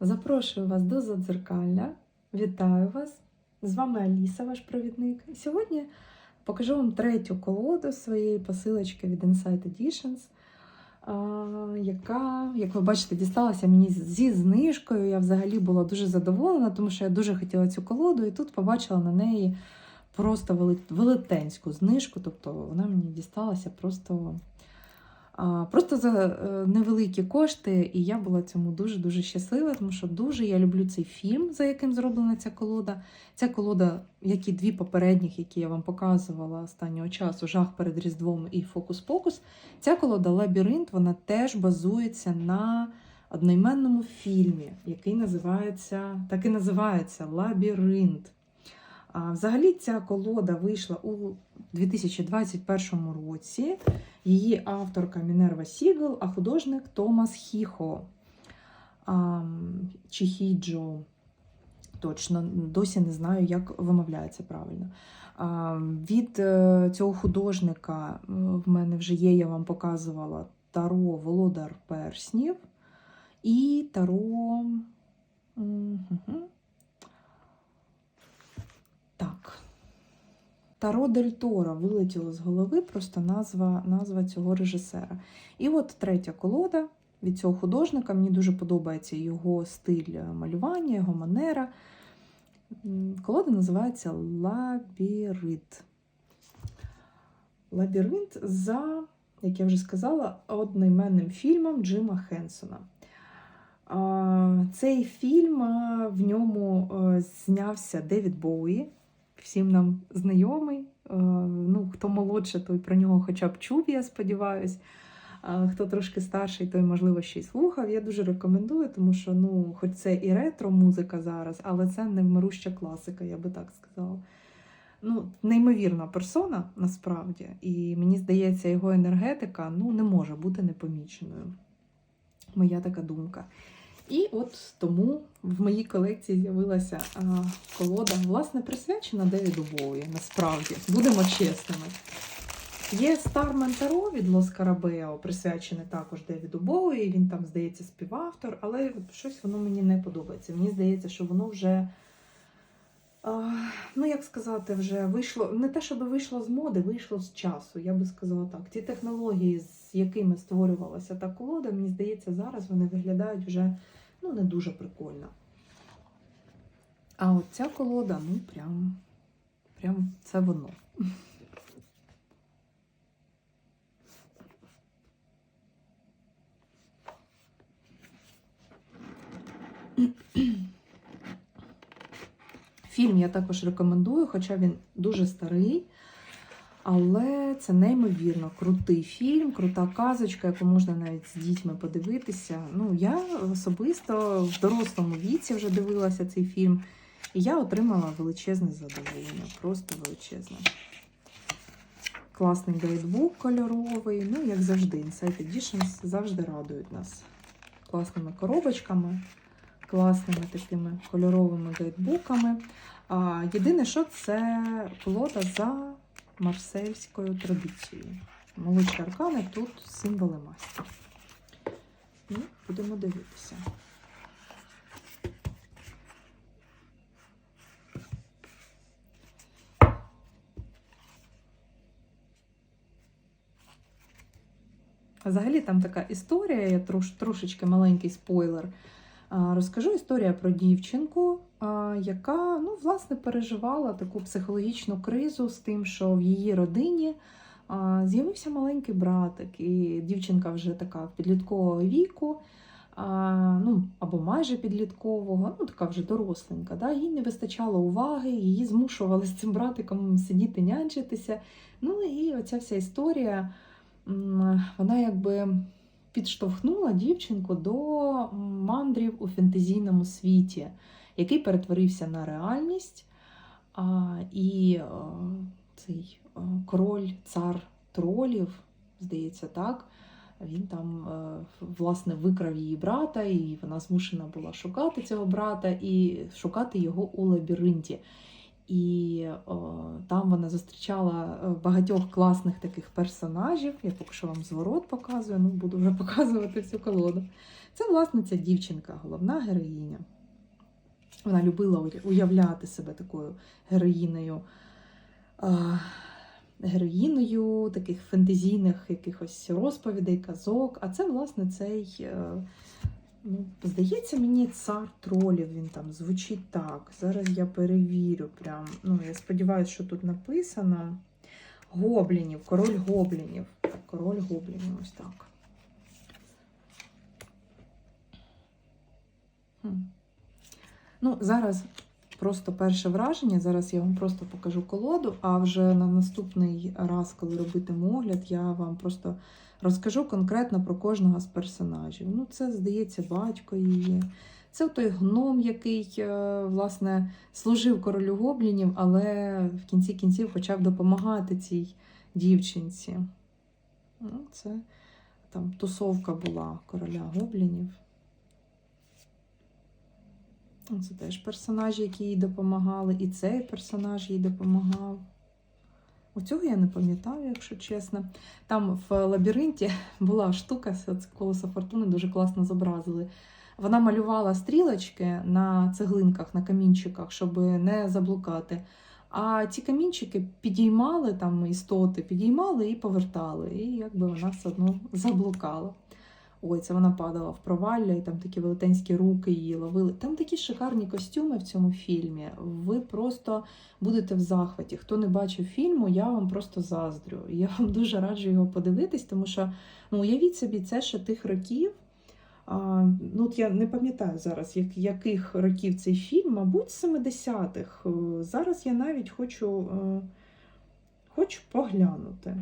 Запрошую вас до Задзеркалля. Вітаю вас! З вами Аліса, ваш провідник. Сьогодні покажу вам третю колоду своєї посилочки від Insight Editions, яка, як ви бачите, дісталася мені зі знижкою. Я взагалі була дуже задоволена, тому що я дуже хотіла цю колоду, і тут побачила на неї просто велетенську знижку. Тобто вона мені дісталася просто. Просто за е, невеликі кошти, і я була цьому дуже-дуже щаслива, тому що дуже я люблю цей фільм, за яким зроблена ця колода. Ця колода, як і дві попередніх, які я вам показувала останнього часу, жах перед Різдвом і Фокус-Покус. Ця колода Лабіринт, вона теж базується на одноіменному фільмі, який називається, так і називається Лабіринт. Взагалі ця колода вийшла у 2021 році. Її авторка Мінерва Сігл, а художник Томас Хіхо чи Хіджо. Точно, досі не знаю, як вимовляється правильно. Від е, цього художника е, в мене вже є, я вам показувала Таро Володар Перснів і Таро. Мгм. Так. Таро Дель Торо вилетіло з голови, просто назва, назва цього режисера. І от третя колода від цього художника. Мені дуже подобається його стиль малювання, його манера. Колода називається Лабірит. Лабіринт за, як я вже сказала, одноіменним фільмом Джима Хенсона. Цей фільм в ньому е, знявся Девід Боуї всім нам знайомий. Е, Ну, хто молодше, той про нього хоча б чув, я сподіваюсь. Хто трошки старший, той, можливо, ще й слухав. Я дуже рекомендую, тому що, ну, хоч це і ретро-музика зараз, але це невмируща класика, я би так сказала. Ну, неймовірна персона насправді, і мені здається, його енергетика ну, не може бути непоміченою. Моя така думка. І от тому в моїй колекції з'явилася колода, власне, присвячена Девіду Боуї, насправді, будемо чесними. Є Стармен Таро від Лос Карабео, присвячене також Девіду Боуї. Він там, здається, співавтор, але щось воно мені не подобається. Мені здається, що воно вже, ну як сказати, вже вийшло, не те, щоб вийшло з моди, вийшло з часу, я би сказала так. Ті технології, з якими створювалася та колода, мені здається, зараз вони виглядають вже ну, не дуже прикольно. А от ця колода, ну, прям, прям це воно. Фільм я також рекомендую, хоча він дуже старий. Але це неймовірно крутий фільм, крута казочка, яку можна навіть з дітьми подивитися. Ну, я особисто в дорослому віці вже дивилася цей фільм, і я отримала величезне задоволення, просто величезне. Класний гайдбук кольоровий, ну, як завжди, Insight Editions завжди радують нас класними коробочками, класними такими кольоровими гайдбуками. Єдине, що це колода за марсельською традицією. Молодші аркани тут символи масті. Ну, будемо дивитися. Взагалі там така історія, я трош, трошечки маленький спойлер. Розкажу історія про дівчинку, яка ну, власне переживала таку психологічну кризу з тим, що в її родині з'явився маленький братик, і дівчинка вже така підліткового віку, ну, або майже підліткового, ну така вже доросленька. Да? Їй не вистачало уваги, її змушували з цим братиком сидіти, нянчитися. Ну і оця вся історія, вона якби підштовхнула дівчинку до мандрів у фентезійному світі, який перетворився на реальність. І е, цей е, король, цар тролів, здається, так. Він там е, власне викрав її брата, і вона змушена була шукати цього брата і шукати його у лабіринті. І о, там вона зустрічала е, багатьох класних таких персонажів. Я поки що вам зворот показую, ну буду вже показувати всю колоду. Це, власне, ця дівчинка, головна героїня. Вона любила уявляти себе такою героїною, а, героїною таких фентезійних якихось розповідей, казок. А це, власне, цей, е, ну, здається, мені цар тролів. Він там звучить так. Зараз я перевірю. Прям, ну, я сподіваюся, що тут написано. Гоблінів, король гоблінів. Король гоблінів, ось так. Хм. Ну, зараз просто перше враження. Зараз я вам просто покажу колоду, а вже на наступний раз, коли робитиму огляд, я вам просто розкажу конкретно про кожного з персонажів. Ну, це, здається, батько її. Це той гном, який, е, власне, служив королю гоблінів, але в кінці кінців почав допомагати цій дівчинці. Ну, це там тусовка була короля гоблінів. Ну, Це теж персонажі, які їй допомагали, і цей персонаж їй допомагав. У цього я не пам'ятаю, якщо чесно. Там в лабіринті була штука, колесо фортуни дуже класно зобразили. Вона малювала стрілочки на цеглинках, на камінчиках, щоб не заблукати. А ці камінчики підіймали там істоти, підіймали і повертали. І якби вона все одно заблукала. Ой, це вона падала в провалля, і там такі велетенські руки її ловили. Там такі шикарні костюми в цьому фільмі. Ви просто будете в захваті. Хто не бачив фільму, я вам просто заздрю. Я вам дуже раджу його подивитись, тому що ну, уявіть собі, це ще тих років. А, ну, от я не пам'ятаю зараз, як, яких років цей фільм, мабуть, 70-х. Е, Зараз я навіть хочу, е, хочу поглянути.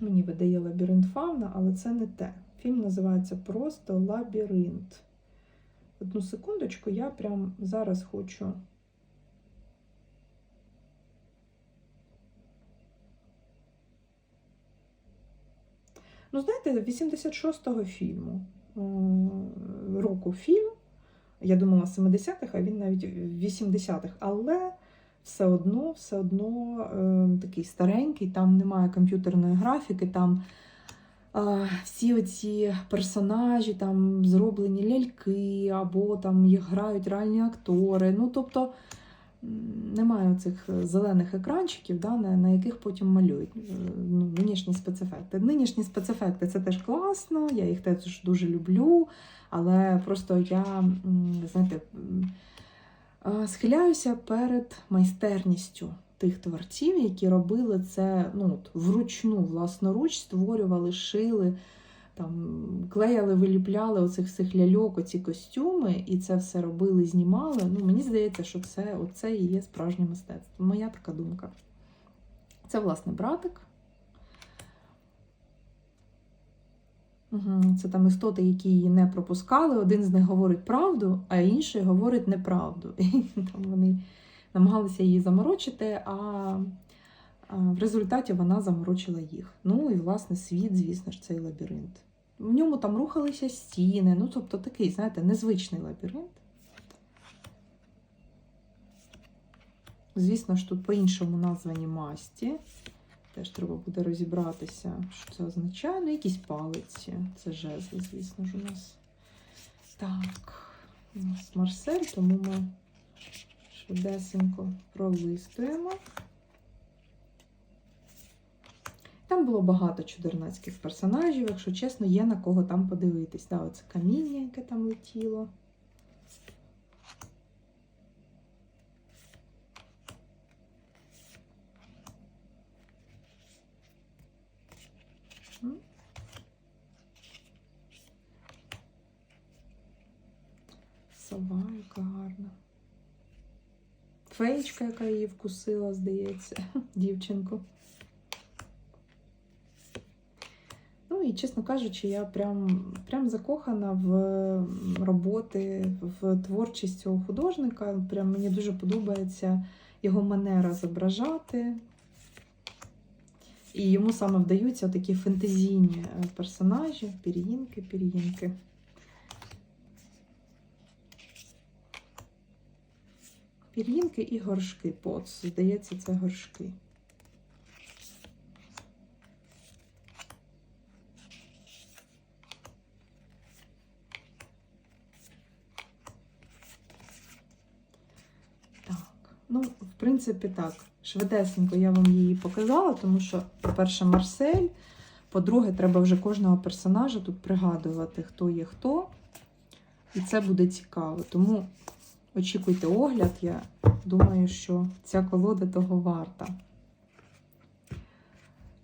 Мені видає лабіринт фауна, але це не те. Фільм називається просто Лабіринт. Одну секундочку, я прям зараз хочу. Ну, знаєте, 86-го фільму е, року фільм. Я думала 70-х, а він навіть 80-х. Але все одно, все одно е, такий старенький, там немає комп'ютерної графіки, там е, всі оці персонажі там зроблені ляльки, або там їх грають реальні актори. Ну, тобто немає цих зелених екранчиків, да, на, на яких потім малюють е, ну, нинішні спецефекти. Нинішні спецефекти це теж класно, я їх теж дуже люблю, але просто я, знаєте, схиляюся перед майстерністю тих творців, які робили це ну, вручну, власноруч, створювали, шили, там, клеяли, виліпляли оцих всіх ляльок, оці костюми, і це все робили, знімали. Ну, мені здається, що це, оце і є справжнє мистецтво. Моя така думка. Це, власне, братик. Це там істоти, які її не пропускали. Один з них говорить правду, а інший говорить неправду. І там вони намагалися її заморочити, а в результаті вона заморочила їх. Ну і, власне, світ, звісно ж, цей лабіринт. В ньому там рухалися стіни, ну, тобто такий, знаєте, незвичний лабіринт. Звісно ж, тут по-іншому названі масті. Теж треба буде розібратися, що це означає. Ну, якісь палиці. Це жезли, звісно ж, у нас. Так, у нас Марсель, тому ми швидесенько пролистуємо. Там було багато чудернацьких персонажів, якщо чесно, є на кого там подивитись. Да, оце каміння, яке там летіло. Феєчка, яка її вкусила, здається, дівчинку. Ну і, чесно кажучи, я прям, прям закохана в роботи, в творчість цього художника. Прям мені дуже подобається його манера зображати. І йому саме вдаються такі фентезійні е, персонажі, пір'їнки, пір'їнки. пір'їнки і горшки. Поц, здається, це горшки. Ну, в принципі, так, швидесенько я вам її показала, тому що, по-перше, Марсель. По-друге, треба вже кожного персонажа тут пригадувати, хто є хто. І це буде цікаво. Тому очікуйте огляд. Я думаю, що ця колода того варта.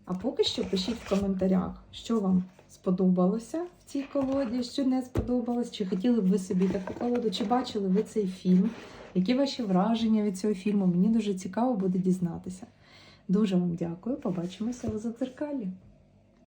А поки що пишіть в коментарях, що вам сподобалося в цій колоді, що не сподобалось, чи хотіли б ви собі таку колоду, чи бачили ви цей фільм, які ваші враження від цього фільму. Мені дуже цікаво буде дізнатися. Дуже вам дякую. Побачимося у задзеркалі.